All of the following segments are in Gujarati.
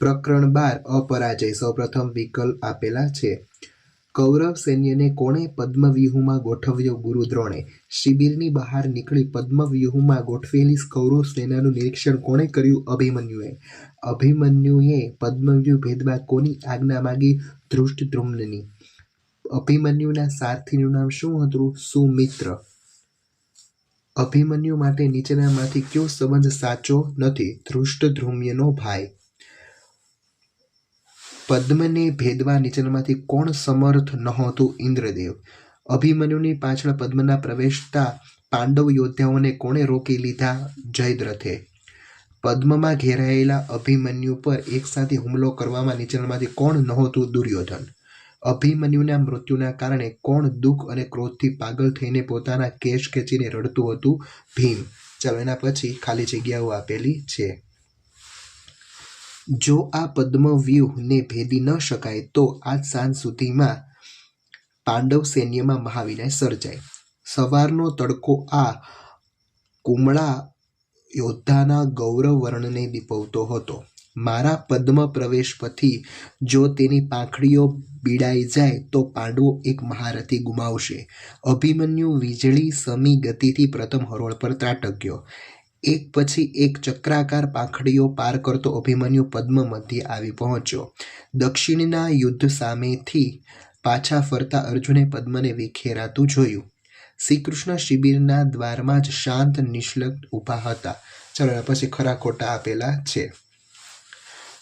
પ્રકરણ બાર અપરાજય સૌપ્રથમ વિકલ્પ આપેલા છે. કૌરવ સૈન્યને કોણે પદ્મવ્યૂહમાં ગોઠવ્યો ગુરુ દ્રોણે? શિબિરની બહાર નીકળી પદ્મવ્યૂહમાં ગોઠવેલી કૌરવ સેનાનું નિરીક્ષણ કોણે કર્યું? અભિમન્યુએ. અભિમન્યુએ પદ્મવ્યૂહ ભેદવા કોની આજ્ઞા માગી? ધૃષ્ટદ્યુમ્નની અભિમન્યુના સારથીનું નામ શું હતું? સુમિત્ર. અભિમન્યુ માટે નીચેનામાંથી કયો સંબંધ સાચો નથી? ધૃષ્ટદ્યુમ્નનો ભાઈ. પદ્મને ભેદવા નીચેનામાંથી કોણ સમર્થ નહોતું ઇન્દ્રદેવ? અભિમન્યુની પાછળ પદ્મના પ્રવેશતા પાંડવ યોદ્ધાઓને કોણે રોકી લીધા જયદ્રથે? પદ્મમાં ઘેરાયેલા અભિમન્યુ પર એકસાથે હુમલો કરવામાં નીચેનામાંથી કોણ નહોતું દુર્યોધન? અભિમન્યુના મૃત્યુના કારણે કોણ દુઃખ અને ક્રોધથી પાગલ થઈને પોતાના કેશ ખેંચીને રડતું હતું ભીમ? ચાલો એના પછી ખાલી જગ્યાઓ આપેલી છે. જો આ પદ્મવ્યૂહને ભેદી ન શકાય, તો આજ સાંજ સુધીમાં પાંડવ સૈન્યમાં મહાવિનાશ સર્જાય. સવારનો તડકો આ કુમળા યોદ્ધાના ગૌરવ વર્ણને દીપવતો હતો. મારા પદ્મ પ્રવેશ પછી જો તેની પાંખડીઓ બીડાઈ જાય, તો પાંડવો એક મહારથી ગુમાવશે. અભિમન્યુ વીજળી સમી ગતિથી પ્રથમ હરોળ પર ત્રાટક્યો. એક પછી એક ચક્રાકાર પાંખડીઓ પાર કરતો અભિમન્યુ પદ્મ મધ્યે આવી પહોંચ્યો. દક્ષિણના યુદ્ધ સામેથી પાછા ફરતા અર્જુને પદ્મને વિખેરાતું જોયું. શ્રીકૃષ્ણ શિબિરના દ્વારમાં જ શાંત નિષ્લગ ઊભા હતા. ચલો પછી ખરા ખોટા આપેલા છે.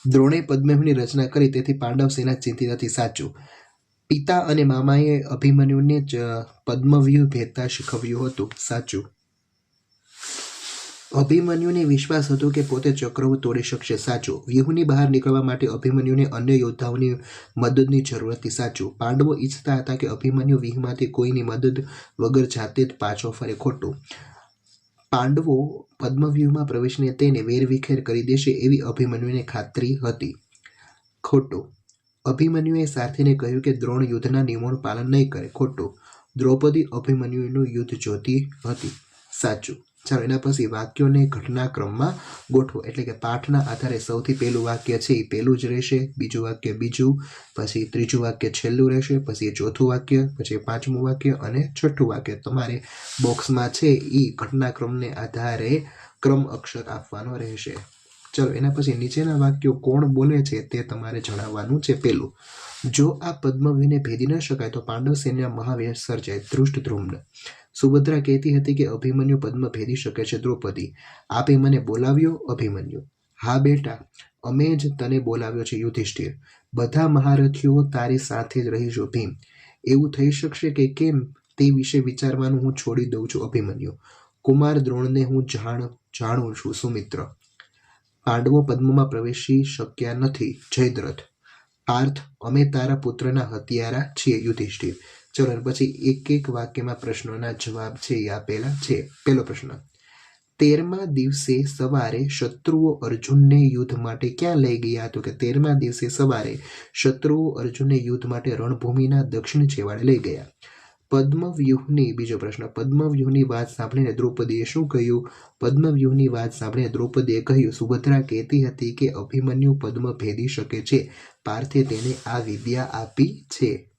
દ્રોણે પદ્મની રચના કરી, તેથી પાંડવ સેના ચિંતિત હતી, સાચું. પિતા અને મામાએ અભિમન્યુને જ પદ્મવ્યૂહ ભેદતા શીખવ્યું હતું, સાચું. અભિમન્યુને વિશ્વાસ હતો કે પોતે ચક્રવ્યૂહ તોડી શકશે સાચું. વ્યૂહની બહાર નીકળવા માટે અભિમન્યુને અન્ય યોદ્ધાઓની મદદની જરૂર હતી સાચું. પાંડવો ઈચ્છતા હતા કે અભિમન્યુ વ્યૂહમાંથી કોઈની મદદ વગર જાતે જ પાછો ફરે ખોટું. પાંડવો પદ્મવ્યૂહમાં પ્રવેશીને તેને વેરવિખેર કરી દેશે એવી અભિમન્યુને ખાતરી હતી. ખોટું. અભિમન્યુએ સાથીને કહ્યું કે દ્રોણ યુદ્ધના નિયમોનું પાલન નહીં કરે. ખોટું. દ્રૌપદી અભિમન્યુનું યુદ્ધ જોતી હતી. સાચું. ચાલો એના પછી વાક્યોને ઘટનાક્રમમાં ગોઠવો. એટલે કે પાઠના આધારે સૌથી પહેલું વાક્ય છે એ પહેલું જ રહેશે. બીજું વાક્ય બીજું, પછી ત્રીજું વાક્ય છેલ્લું રહેશે, પછી ચોથું વાક્ય, પછી પાંચમું વાક્ય અને છઠ્ઠું વાક્ય. તમારે બોક્સમાં છે એ ઘટનાક્રમને આધારે ક્રમ અક્ષર આપવાનો રહેશે. ચલો, એના પછી નીચેના વાક્યો કોણ બોલે છે તે તમારે જણાવવાનું છે પહેલું. જો આ પદ્મવ્યૂહને ભેદી ન શકાય તો પાંડવ સૈન્ય મહાવીર સર્જાય ધૃષ્ટ ધ્રુમ્ન સુભદ્રા કહેતી હતી કે અભિમન્યુ પદ્મ ભેદી શકે છે દ્રૌપદી. આપે મને બોલાવ્યો, અભિમન્યુ. હા બેટા, અમે જ તને બોલાવ્યો છે યુધિષ્ઠિર. બધા મહારથીઓ તારી સાથે જ રહીશું ભીમ. એવું થઈ શકશે કે કેમ તે વિશે વિચારવાનું હું છોડી દઉં છું, અભિમન્યુ. કુમાર દ્રોણને હું જાણ, જાણું છું, સુમિત્ર. પાંડવો પદ્મમાં પ્રવેશી શક્યા નથી, જયદ્રથ. પાર્થ, અમે તારા પુત્રના હત્યારા છીએ, યુધિષ્ઠિર. ચલો પછી એક એક વાક્યમાં પ્રશ્નોના જવાબ છે એ આપેલા છે. પહેલો પ્રશ્ન, તેરમા દિવસે સવારે શત્રુઓ અર્જુનને યુદ્ધ માટે ક્યાં લઈ ગયા? તો કે તેરમા દિવસે સવારે શત્રુઓ અર્જુનને યુદ્ધ માટે રણભૂમિના દક્ષિણ છેવાડે લઈ ગયા. પદ્મવ્યૂહની, બીજો પ્રશ્ન, પદ્મવ્યૂહની વાત સાંભળીને દ્રૌપદીએ શું કહ્યું? પદ્મવ્યૂહની વાત સાંભળીને દ્રૌપદીએ કહ્યું, સુભદ્રા કહેતી હતી કે અભિમન્યુ પદ્મ ભેદી શકે છે, પાર્થે તેને આ વિદ્યા આપી છે.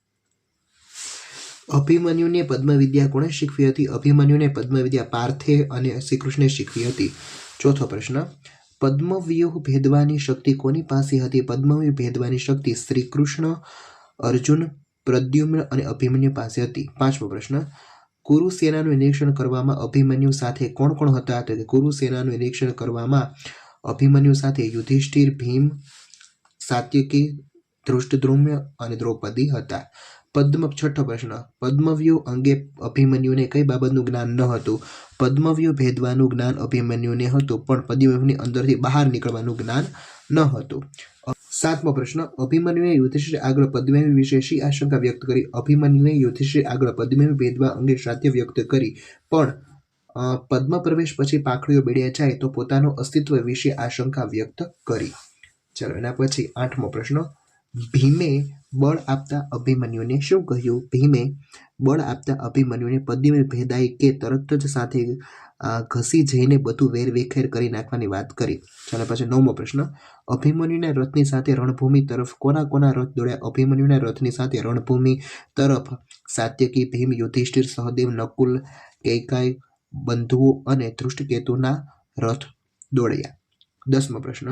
અભિમન્યુને પદ્મવિદ્યા કોણે શીખવી હતી? અભિમન્યુને પદ્મવિદ્યા પાર્થે અને શ્રીકૃષ્ણે શીખવી હતી. ચોથો પ્રશ્ન. પદ્મવ્યૂહ ભેદવાની શક્તિ કોની પાસે હતી? પદ્મવ્યૂહ ભેદવાની શક્તિ શ્રી કૃષ્ણ અર્જુન, પ્રદ્યુમ્ન અને અભિમન્યુ પાસે હતી. પાંચમો પ્રશ્ન. કુરુસેનાનું નિરીક્ષણ કરવામાં અભિમન્યુ સાથે કોણ કોણ હતા? તો કે કુરુ સેનાનું નિરીક્ષણ કરવામાં અભિમન્યુ સાથે યુધિષ્ઠિર, ભીમ, સાત્યકી ધૃષ્ટદ્રુમ્ય અને દ્રૌપદી હતા. પદ્મ છઠ્ઠો પ્રશ્ન. પદ્મવ્યૂહ અંગે અભિમન્યુને કઈ બાબતનું જ્ઞાન ન હતું? પદ્મવ્યૂહ ભેદવાનું જ્ઞાન અભિમન્યુને હતું, પણ પદ્મવ્યૂહની અંદરથી બહાર નીકળવાનું જ્ઞાન ન હતું. સાતમો પ્રશ્ન. અભિમન્યુએ યુધિષ્ઠિર આગળ પદ્મેવી વિશે શી આશંકા વ્યક્ત કરી? અભિમન્યુએ યુધિષ્ઠિર આગળ પદ્મેવી ભેદવા અંગે સાધ્ય વ્યક્ત કરી, પણ પદ્મ પ્રવેશ પછી પાંખડીઓ બેડ્યા જાય તો પોતાનું અસ્તિત્વ વિશે આશંકા વ્યક્ત કરી. ચલો એના પછી આઠમો પ્રશ્ન. ભીમે બળ આપતા અભિમન્યુને શું કહ્યું? ભીમે બળ આપતા અભિમન્યુને પદ્ય ભેદાઈ કે તરત જ સાથે ઘસી જઈને બધું વેરવેખેર કરી નાખવાની વાત કરી. ચાલો પછી નવમો પ્રશ્ન. અભિમન્યુના રથની સાથે રણભૂમિ તરફ કોના કોના રથ દોડ્યા? અભિમન્યુના રથની સાથે રણભૂમિ તરફ સાત્યકી, ભીમ, યુધિષ્ઠિર, સહદેવ, નકુલ, કૈકાય, બંધુઓ અને ધૃષ્ટકેતુના રથ દોડ્યા. દસમો પ્રશ્ન.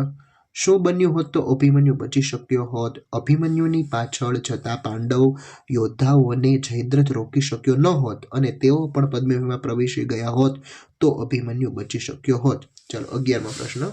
શું બન્યું હોત તો અભિમન્યુ બચી શક્યો હોત? અભિમન્યુની પાછળ જતા પાંડવ યોદ્ધાઓને જયદ્રથ રોકી શક્યો ન હોત અને તેઓ પણ પદ્મભૂમિમાં પ્રવેશી ગયા હોત તો અભિમન્યુ બચી શક્યો હોત. ચાલો, અગિયારમો પ્રશ્ન.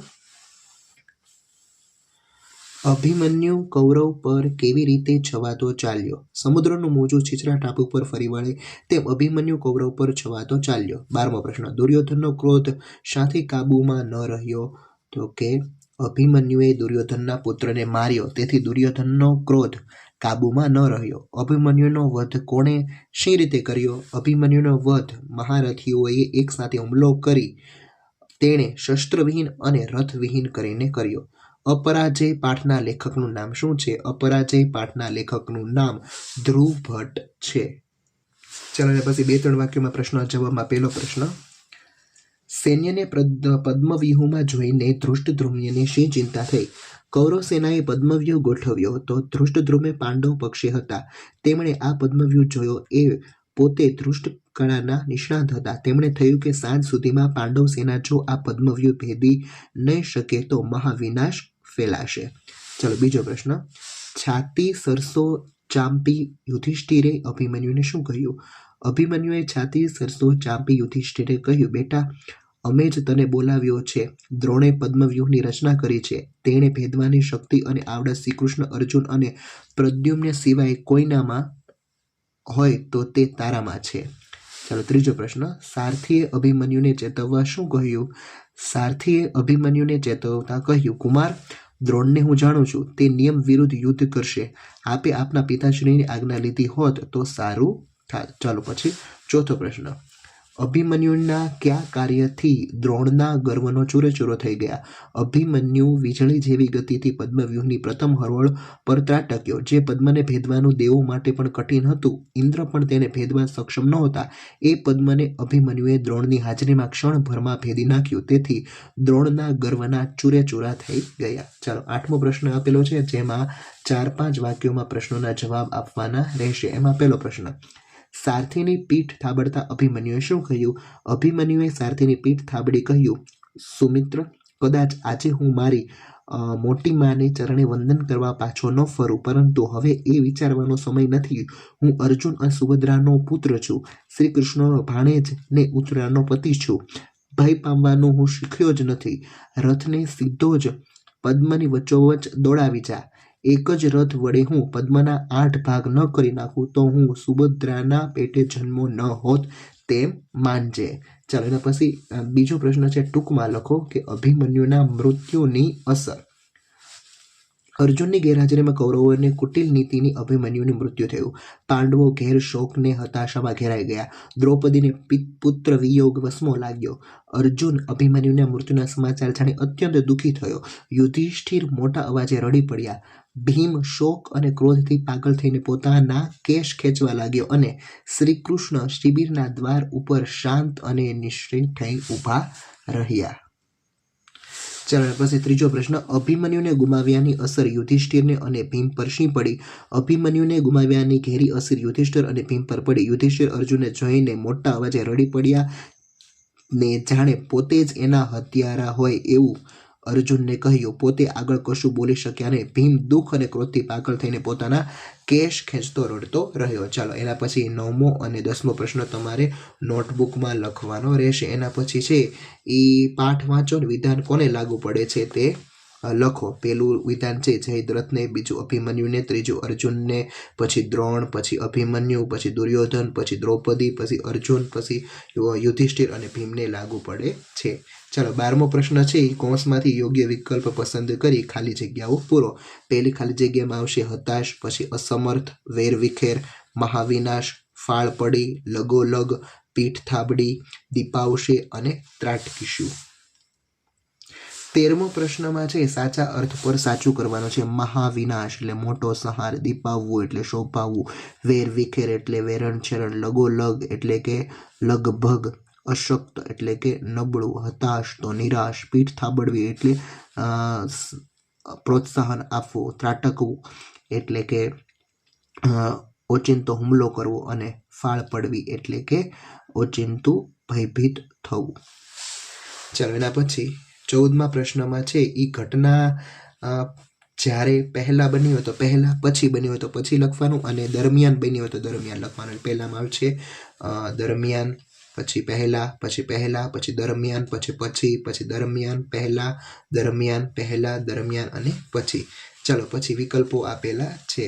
અભિમન્યુ કૌરવ પર કેવી રીતે છવાતો ચાલ્યો? સમુદ્રનું મોજું છીછરા ટાપુ પર ફરી વળે તેમ અભિમન્યુ કૌરવ પર છવાતો ચાલ્યો. બારમો પ્રશ્ન. દુર્યોધનનો ક્રોધ શાથી કાબૂમાં ન રહ્યો તો કે અભિમન્યુએ દુર્યોધનના પુત્રને માર્યો. તેથી દુર્યોધનનો ક્રોધ કાબૂમાં ન રહ્યો. અભિમન્યુનો વધ કોણે શી રીતે કર્યો? અભિમન્યુનો વધ મહારથીઓએ એકસાથે હુમલો કરી તેણે શસ્ત્રવિહીન અને રથવિહીન કરીને કર્યો. અપરાજય પાઠના લેખકનું નામ શું છે? અપરાજય પાઠના લેખકનું નામ ધ્રુવ ભટ્ટ છે. ચાલો ને પછી બે ત્રણ વાક્યોમાં પ્રશ્ન જવાબમાં પહેલો પ્રશ્ન. સૈન્યને પદ્મવ્યૂહમાં જોઈને ધૃષ્ટદ્રુમ્યને શી ચિંતા થઈ? કૌરવ સેનાએ પદ્મવ્યૂહ ગોઠવ્યો તો ધૃષ્ટદ્રુમે પાંડવ પક્ષે હતા. તેમણે આ પદ્મવ્યૂહ જોયો એ પોતે ધૃષ્ટ કળાના નિષ્ણાત હતા. તેમણે થયું કે સાંજ સુધીમાં પાંડવ સેના જો આ પદ્મવ્યૂહ ભેદી નહીં શકે તો મહાવિનાશ ફેલાશે. ચલો, બીજો પ્રશ્ન. છાતી સરસો ચાંપી યુધિષ્ઠિરે અભિમન્યુને શું કહ્યું? અભિમન્યુએ છાતી સરસો ચાંપી યુધિષ્ઠિરે કહ્યું, બેટા, અમે જ તને બોલાવ્યો છે. દ્રોણે પદ્મવ્યૂહની રચના કરી છે. તેણે ભેદવાની શક્તિ અને આવડત શ્રીકૃષ્ણ, અર્જુન અને પ્રદ્યુમ્ન સિવાય કોઈનામાં હોય તો તે તારામાં છે. ચાલો, ત્રીજો પ્રશ્ન. સારથીએ અભિમન્યુને ચેતવવા શું કહ્યું? સારથીએ અભિમન્યુને ચેતવતા કહ્યું, કુમાર, દ્રોણને હું જાણું છું. તે નિયમ વિરુદ્ધ યુદ્ધ કરશે. આપે આપના પિતાશ્રીની આજ્ઞા લીધી હોત તો સારું ચાલો પછી ચોથો પ્રશ્ન. અભિમન્યુના કયા કાર્યથી દ્રોણના ગર્વનો ચૂરેચૂરો થઈ ગયા? અભિમન્યુ વીજળી જેવી ગતિથી પદ્મવ્યૂહની પ્રથમ હરોળ પર ત્રાટક્યો, જે પદ્મને ભેદવાનું દેવો માટે પણ કઠિન હતું. ઇન્દ્ર પણ તેને ભેદવા સક્ષમ નહોતા. એ પદ્મને અભિમન્યુએ દ્રોણની હાજરીમાં ક્ષણભરમાં ભેદી નાખ્યું. તેથી દ્રોણના ગર્વના ચૂરેચૂરા થઈ ગયા. ચાલો, આઠમો પ્રશ્ન આપેલો છે, જેમાં ચાર પાંચ વાક્યોમાં પ્રશ્નોના જવાબ આપવાના રહેશે. એમાં પહેલો પ્રશ્ન સારથીની પીઠ થાબડતા અભિમન્યુએ શું કહ્યું? અભિમન્યુએ સારથીની પીઠ થાબડી કહ્યું, સુમિત્ર, કદાચ આજે હું મારી મોટી માને ચરણે વંદન કરવા પાછો ન ફરું, પરંતુ હવે એ વિચારવાનો સમય નથી. હું અર્જુન અને સુભદ્રાનો પુત્ર છું. શ્રી કૃષ્ણનો ભાણેજ ને ઉત્તરાનો પતિ છું. ભય પામવાનું હું શીખ્યો જ નથી. રથને સીધો જ પદ્મની વચ્ચોવચ દોડાવી જા. એક જ રથ વડે હું પદ્મના આઠ ભાગ ન કરી નાખું તો હું સુભદ્રાના પેટે જન્મો ન હોત તેમ માનજે. ચાલો, એના પછી બીજો પ્રશ્ન છે, ટૂંકમાં લખો કે અભિમન્યુના મૃત્યુની અસર. અર્જુનની ગેરહાજરીમાં કૌરવોને કુટિલ નીતિની અભિમન્યુનું મૃત્યુ થયું. પાંડવો ઘેર શોકને હતાશામાં ઘેરાઈ ગયા. દ્રૌપદીને પુત્ર વિયોગ વસમો લાગ્યો. અર્જુન અભિમન્યુના મૃત્યુના સમાચાર જાણી અત્યંત દુઃખી થયો. યુધિષ્ઠિર મોટા અવાજે રડી પડ્યા. ભીમ શોક અને ક્રોધથી પાગલ થઈને પોતાના કેશ ખેંચવા લાગ્યો અને શ્રીકૃષ્ણ શિબિરના દ્વાર ઉપર શાંત અને નિશ્ચિત થઈ ઊભા રહ્યા. ચાલો પછી ત્રીજો પ્રશ્ન. અભિમન્યુને ગુમાવ્યાની અસર યુધિષ્ઠિરને અને ભીમ પર શી પડી. અભિમન્યુને ગુમાવ્યાની ઘેરી અસર યુધિષ્ઠિર અને ભીમ પર પડી. યુધિષ્ઠિર અર્જુનને જોઈને મોટા અવાજે રડી પડ્યા ને જાણે પોતે જ એના હત્યારા હોય એવું અર્જુનને કહ્યું, પોતે આગળ કશું બોલી શક્યા નહીં. ભીમ દુઃખ અને ક્રોધથી પાગલ થઈને પોતાના કેશ ખેંચતો રડતો રહ્યો. ચાલો, એના પછી નવમો અને દસમો પ્રશ્ન તમારે નોટબુકમાં લખવાનો રહેશે. એના પછી છે એ પાઠ વાંચો વિધાન કોને લાગુ પડે છે તે લખો. પેલું વિધાન છે જયદ્રથને બીજું અભિમન્યુને, ત્રીજું અર્જુનને, પછી દ્રોણ, પછી અભિમન્યુ, પછી દુર્યોધન, પછી દ્રૌપદી, પછી અર્જુન, પછી યુધિષ્ઠિર અને ભીમને લાગુ પડે છે. ચાલો, બારમો પ્રશ્ન છે એ કૌંસમાંથી યોગ્ય વિકલ્પ પસંદ કરી ખાલી જગ્યાઓ પૂરો. પહેલી ખાલી જગ્યામાં આવશે હતાશ, પછી અસમર્થ, વેરવિખેર, મહાવિનાશ ફાળ પડી લગોલગ, પીઠ થાબડી, દીપાવશે અને ત્રાટકીશું. તેરમો પ્રશ્નમાં છે, સાચા અર્થ પર સાચું કરવાનો છે. મહાવિનાશ એટલે મોટો સંહાર, દીપાવવું એટલે શોભાવવું, વેર વિખેર એટલે વેરણ છેરણ, લગોલગ એટલે કે લગભગ અશક્ત એટલે કે નબળું, હતાશ તો નિરાશ, પીઠ થાબડવી એટલે પ્રોત્સાહન આપવું, ત્રાટકવું એટલે કે ઓચિંતો હુમલો કરવો અને ફાળ પડવી એટલે કે ઓચિંતું ભયભીત થવું. ચાલો એના પછી ચૌદમા પ્રશ્નમાં છે એ ઘટના જ્યારે પહેલાં બની હોય તો પહેલાં, પછી બની હોય તો પછી લખવાનું અને દરમિયાન બની હોય તો દરમિયાન લખવાનું. પહેલાંમાં આવશે દરમિયાન, પછી પહેલાં પછી પહેલાં, પછી દરમિયાન, પછી પછી પછી દરમિયાન, પહેલાં દરમિયાન પહેલાં, દરમિયાન અને પછી. ચાલો, પછી વિકલ્પો આપેલા છે.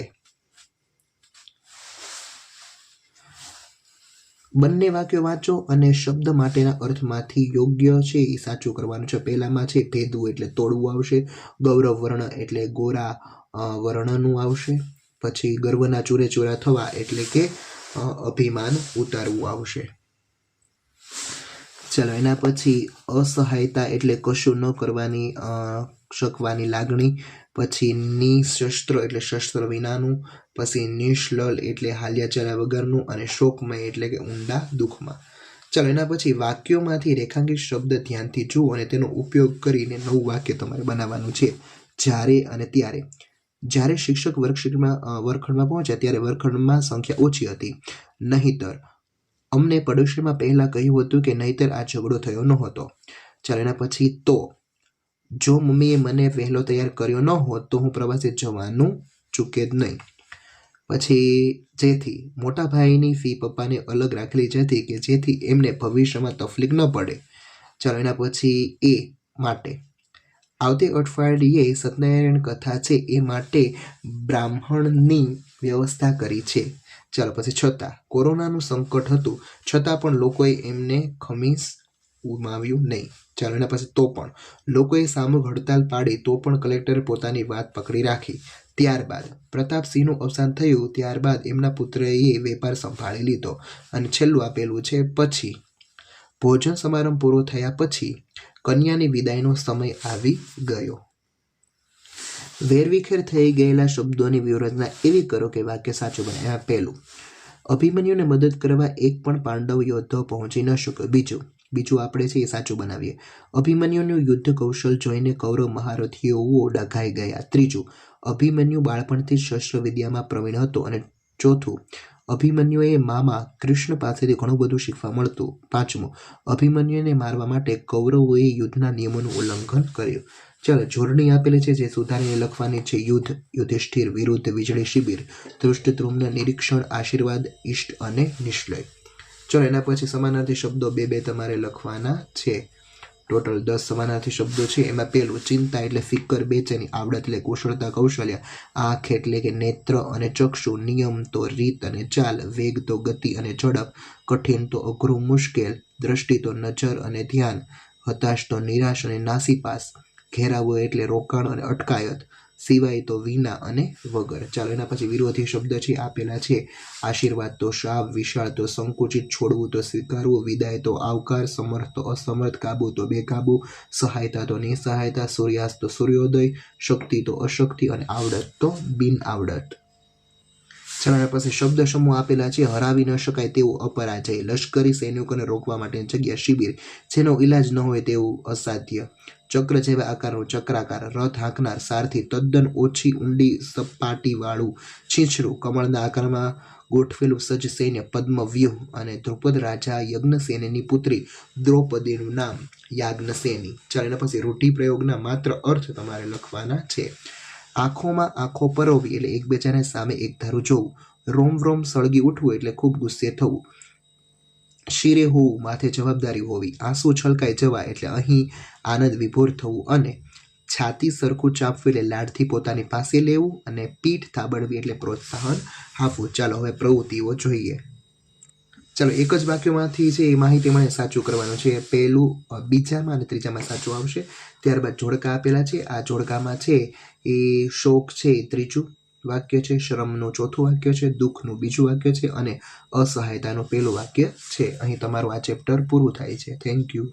બંને વાક્યો વાંચો અને શબ્દ માટેના અર્થમાંથી યોગ્ય છે એ સાચું કરવાનું છે. પહેલામાં છે ભેદવું એટલે તોડવું આવશે, ગૌરવ વર્ણ એટલે ગોરા વર્ણનું આવશે, પછી ગર્વના ચૂરે ચૂરા થવા એટલે કે અભિમાન ઉતારવું આવશે. ચલો એના પછી અસહાયતા એટલે કશું ન કરવાની શકવાની લાગણી પછી નિશસ્ત્ર એટલે શસ્ત્ર વિનાનું પછી નિશ્લલ એટલે હાલ્યા ચાલ્યા વગરનું અને શોકમય એટલે કે ઊંડા દુઃખમાં. ચાલો એના પછી વાક્યોમાંથી રેખાંકિત શબ્દ ધ્યાનથી જુઓ અને તેનો ઉપયોગ કરીને નવું વાક્ય તમારે બનાવવાનું છે. જ્યારે અને ત્યારે. જ્યારે શિક્ષક વર્કશીટમાં અ, વર્ગખંડમાં પહોંચ્યા ત્યારે વર્ગખંડમાં સંખ્યા ઓછી હતી. નહીતર અમને પડોશીમાં પહેલાં કહ્યું હતું કે નહીતર આ ઝઘડો થયો નહોતો. ચાલો એના પછી તો. જો મમ્મીએ મને વહેલો તૈયાર કર્યો ન હોત, તો હું પ્રવાસે જવાનું ચૂકે જ નહીં. પછી જેથી મોટા ભાઈની ફી પપ્પાને અલગ રાખેલી, જેથી કે જેથી એમને ભવિષ્યમાં તકલીફ ન પડે. ચાલો એના પછી એ માટે. આવતી અઠવાડિયે સત્યનારાયણ કથા છે, એ માટે બ્રાહ્મણની વ્યવસ્થા કરી છે. ચાલો પછી છતાં, કોરોનાનું સંકટ હતું, છતાં પણ લોકોએ એમને ખમીસ ઉમાવ્યું નહીં. ચાલો એના પછી તો પણ. લોકોએ સામૂહિક હડતાલ પાડી તો પણ કલેક્ટરે પોતાની વાત પકડી રાખી. ત્યારબાદ પ્રતાપસિંહનું અવસાન થયું, ત્યારબાદ એમના પુત્રએ વેપાર સંભાળી લીધો અને છેલ્લું આપેલું છે, પછી. ભોજન સમારંભ પૂરો થયા પછી કન્યાની વિદાયનો સમય આવી ગયો. વેરવિખેર થઈ ગયેલા શબ્દોની વ્યૂહરચના એવી કરો કે વાક્ય સાચું બને. પહેલું, અભિમન્યુને મદદ કરવા એક પણ પાંડવ યોદ્ધો પહોંચી ન શક્યો. બીજું બીજું આપણે છે એ સાચું બનાવીએ. અભિમન્યુનું યુદ્ધ કૌશલ જોઈને કૌરવ મહારથીઓ ડઘાઈ ગયા. ત્રીજું, અભિમન્યુ બાળપણથી શસ્ત્રવિદ્યામાં પ્રવીણ હતો અને ચોથું, અભિમન્યુએ મામા કૃષ્ણ પાસેથી ઘણું બધું શીખવા મળતું. પાંચમું, અભિમન્યુને મારવા માટે કૌરવોએ યુદ્ધના નિયમોનું ઉલ્લંઘન કર્યું. ચાલો, જોડણી આપેલી છે જે સુધારીને લખવાની છે યુદ્ધ, યુધિષ્ઠિર વિરુદ્ધ વીજળી શિબિર, ધૃષ્ટદ્રુમ્ન નિરીક્ષણ, આશીર્વાદ ઇષ્ટ અને નિશ્લય ચલો એના પછી સમાનાર્થી શબ્દો બે બે તમારે લખવાના છે. ટોટલ દસ સમાનાર્થી શબ્દો છે. એમાં પેલું ચિંતા એટલે ફિકર, બેચેની આવડત એટલે કુશળતા, કૌશલ્ય. આંખ એટલે કે નેત્ર અને ચક્ષુ, નિયમ તો રીત અને ચાલ, વેગ તો ગતિ અને ઝડપ, કઠિન તો અઘરું મુશ્કેલ, દ્રષ્ટિ તો નજર અને ધ્યાન, હતાશ તો નિરાશ અને નાસીપાસ, ઘેરાવો એટલે રોકાણ અને અટકાયત. સિવાય તો વિના અને વગર. ચાલો, એના પછી વિરોધી શબ્દ છે આપેલા છે, આશીર્વાદ તો શાપ વિશાળ તો સંકુચિત, છોડવું તો સ્વીકારવું, વિદાય તો આવકાર, સમર્થ તો અસમર્થ, કાબુ તો બેકાબુ, સહાયતા તો નિસહાયતા, સૂર્યાસ્ત તો સૂર્યોદય, શક્તિ તો અશક્તિ અને આવડત તો બિન આવડત ચાલો પાસે શબ્દ સમૂહ આપેલા છે, હરાવી ન શકાય તેવું અપરાજય લશ્કરી સૈનિકોને રોકવા માટેની જગ્યા શિબિર, જેનો ઈલાજ ન હોય તેવું અસાધ્ય. ચક્ર જેવા આકારનું ચક્રાકાર, રથ હાંકનાર, સારથી તદ્દન ઓછી ઊંડી સપાટીવાળું છીછરું, કમળના આકારમાં ગોઠવેલું સજ્જ સૈન્ય, પદ્મવ્યૂહ અને દ્રુપદ રાજા યજ્ઞસેનની પુત્રી દ્રૌપદીનું નામ યાજ્ઞસેની. ચાલો એના પછી રૂઢિપ્રયોગના માત્ર અર્થ તમારે લખવાના છે. આંખોમાં આંખો પરોવી એટલે એકબીજાને સામે એક ધારું જોવું. રોમ રોમ સળગી ઉઠવું એટલે ખૂબ ગુસ્સે થવું. શિરે હોવું માથે જવાબદારી હોવી. આંસુ છલકાઈ જવા એટલે અહીં આનંદ વિભોર થવું અને છાતી સરખું ચાપવું એટલે લાડથી પોતાની પાસે લેવું અને પીઠ થાબડવી એટલે પ્રોત્સાહન આપવું. ચાલો, હવે પ્રવૃત્તિઓ જોઈએ. ચાલો, એક જ વાક્યમાંથી છે એ માહિતી મને સાચું કરવાનું છે. પહેલું બીજામાં અને ત્રીજામાં સાચું આવશે. ત્યારબાદ જોડકા આપેલા છે. આ જોડકામાં છે એ શોક છે એ ત્રીજું વાક્ય છે, શ્રમનું ચોથું વાક્ય છે, દુઃખનું બીજું વાક્ય છે અને અસહાયતાનું પહેલું વાક્ય છે. અહીં તમારું આ ચેપ્ટર પૂરું થાય છે. Thank you